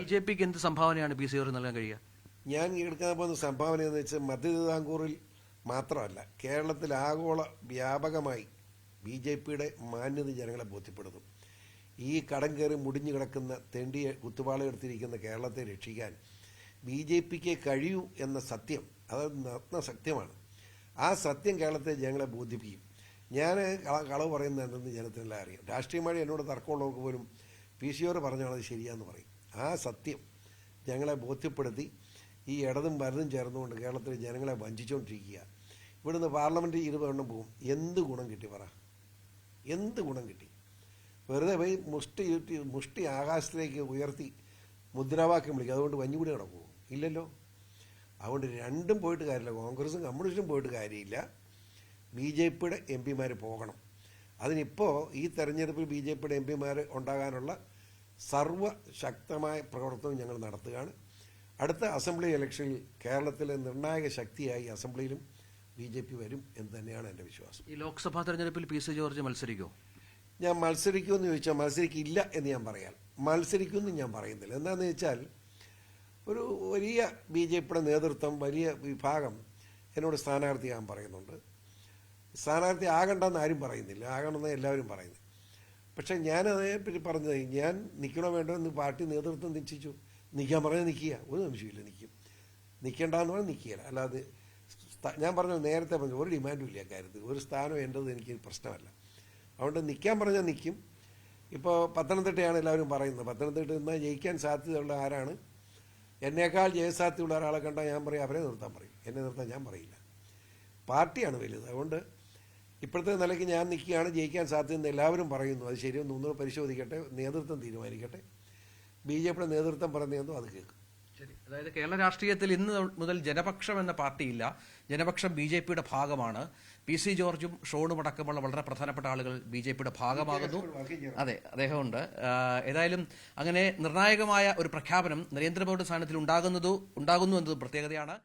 B J പിക്ക് എന്ത് സംഭാവനയാണ് P C നൽകാൻ കഴിയുക? ഞാൻ എടുക്കാൻ പോകുന്ന സംഭാവന എന്ന് വെച്ചാൽ മധ്യ തിരുവിതാംകൂറിൽ മാത്രമല്ല കേരളത്തിൽ ആഗോള വ്യാപകമായി ബി ജെ പിയുടെ മാന്യത ജനങ്ങളെ ബോധ്യപ്പെടുത്തും. ഈ കടം കയറി മുടിഞ്ഞു കിടക്കുന്ന തെണ്ടി കുത്തുപാളയെടുത്തിരിക്കുന്ന കേരളത്തെ രക്ഷിക്കാൻ ബി ജെ പിക്ക് കഴിയൂ എന്ന സത്യം അത് നഗ്ന സത്യമാണ്. ആ സത്യം കേരളത്തെ ജനങ്ങളെ ബോധിപ്പിക്കും. ഞാൻ കളവ് പറയുന്നത് എന്തെന്ന് ജനത്തിനെല്ലാം അറിയാം. രാഷ്ട്രീയമായി എന്നോട് തർക്കമുള്ളവർക്ക് പോലും പി സി ഓർ പറഞ്ഞാണത് ശരിയാന്ന് പറയും. ആ സത്യം ഞങ്ങളെ ബോധ്യപ്പെടുത്തി ഈ ഇടതും വലതും ചേർന്നുകൊണ്ട് കേരളത്തിലെ ജനങ്ങളെ വഞ്ചിച്ചുകൊണ്ടിരിക്കുക ഇവിടുന്ന് പാർലമെന്റ് ഇരുപതെണ്ണം പോകും. എന്ത് ഗുണം കിട്ടി പറ? എന്ത് ഗുണം കിട്ടി? വെറുതെ പോയി മുഷ്ടി മുഷ്ടി ആകാശത്തിലേക്ക് ഉയർത്തി മുദ്രാവാക്യം വിളിക്കും അതുകൊണ്ട് വഞ്ഞുകൂടി നടക്കുമോ ഇല്ലല്ലോ. അതുകൊണ്ട് രണ്ടും പോയിട്ട് കാര്യമില്ല. കോൺഗ്രസും കമ്മ്യൂണിസ്റ്റും പോയിട്ട് കാര്യമില്ല. ബി ജെ പിയുടെ എം പിമാർ പോകണം. അതിനിപ്പോൾ ഈ തെരഞ്ഞെടുപ്പിൽ ബി ജെ പിയുടെ എം പിമാർ ഉണ്ടാകാനുള്ള സർവശക്തമായ പ്രവർത്തനം ഞങ്ങൾ നടത്തുകയാണ്. അടുത്ത അസംബ്ലി ഇലക്ഷനിൽ കേരളത്തിലെ നിർണായക ശക്തിയായി അസംബ്ലിയിലും ബി ജെ പി വരും എന്ന് തന്നെയാണ് എന്റെ വിശ്വാസം. ഈ ലോക്സഭാ തെരഞ്ഞെടുപ്പിൽ പി സി ജോർജ് മത്സരിക്കുമോ ഞാൻ മത്സരിക്കുമെന്ന് ചോദിച്ചാൽ മത്സരിക്കില്ല എന്ന് ഞാൻ പറയാം. മത്സരിക്കുമെന്ന് ഞാൻ പറയുന്നില്ല. എന്താണെന്ന് വെച്ചാൽ ഒരു വലിയ ബി ജെ പിയുടെ നേതൃത്വം വലിയ വിഭാഗം എന്നോട് സ്ഥാനാർത്ഥിയാകാൻ പറയുന്നുണ്ട്. സ്ഥാനാർത്ഥി ആകണ്ടെന്ന് ആരും പറയുന്നില്ല. ആകണമെന്ന് എല്ലാവരും പറയുന്നു. പക്ഷെ ഞാൻ അതേപ്പറ്റി പറഞ്ഞത് ഞാൻ നിൽക്കണോ വേണ്ടോ എന്ന് പാർട്ടി നേതൃത്വം നിശ്ചയിച്ചു. നിൽക്കാൻ പറഞ്ഞാൽ നിൽക്കുക. ഒരു നിമിഷമില്ല നിൽക്കും. നിൽക്കേണ്ടെന്ന് പറഞ്ഞാൽ നിൽക്കുകയില്ല. അല്ലാതെ ഞാൻ പറഞ്ഞു നേരത്തെ പറഞ്ഞു ഒരു ഡിമാൻഡും ഇല്ല കാര്യത്തിൽ. ഒരു സ്ഥാനം എന്റെത് എനിക്ക് പ്രശ്നമല്ല. അതുകൊണ്ട് നിൽക്കാൻ പറഞ്ഞാൽ നിൽക്കും. ഇപ്പോൾ പത്തനംതിട്ടയാണ് എല്ലാവരും പറയുന്നത്. പത്തനംതിട്ട നിന്ന് ജയിക്കാൻ സാധ്യതയുള്ള ആരാണ്? എന്നേക്കാൾ ജയസാധ്യതയുള്ള ഒരാളെ കണ്ടാൽ ഞാൻ പറയും അവരെ നിർത്താൻ പറയും. എന്നെ നിർത്താൻ ഞാൻ പറയില്ല. പാർട്ടിയാണ് വലുത്. അതുകൊണ്ട് ഇപ്പോഴത്തെ നിലയ്ക്ക് ഞാൻ നിൽക്കുകയാണ് ജയിക്കാൻ സാധ്യതയെന്ന് എല്ലാവരും പറയുന്നു. അത് ശരിയോ ഒന്ന് പരിശോധിക്കട്ടെ നേതൃത്വം തീരുമാനിക്കട്ടെ. ബി ജെ പിയുടെ നേതൃത്വം പറഞ്ഞതെന്നും അത് കേൾക്കും. ശരി. അതായത് കേരള രാഷ്ട്രീയത്തിൽ ഇന്ന് മുതൽ ജനപക്ഷം എന്ന പാർട്ടിയില്ല. ജനപക്ഷം ബി ജെ പിയുടെ ഭാഗമാണ്. പി സി ജോർജും ഷോണും അടക്കമുള്ള വളരെ പ്രധാനപ്പെട്ട ആളുകൾ ബി ജെ പിയുടെ ഭാഗമാകുന്നു അതെ അദ്ദേഹമുണ്ട്. ഏതായാലും അങ്ങനെ നിർണായകമായ ഒരു പ്രഖ്യാപനം നരേന്ദ്രമോദിയുടെ സ്ഥാനത്തിൽ ഉണ്ടാകുന്നതോ ഉണ്ടാകുന്നു എന്നത് പ്രത്യേകതയാണ്.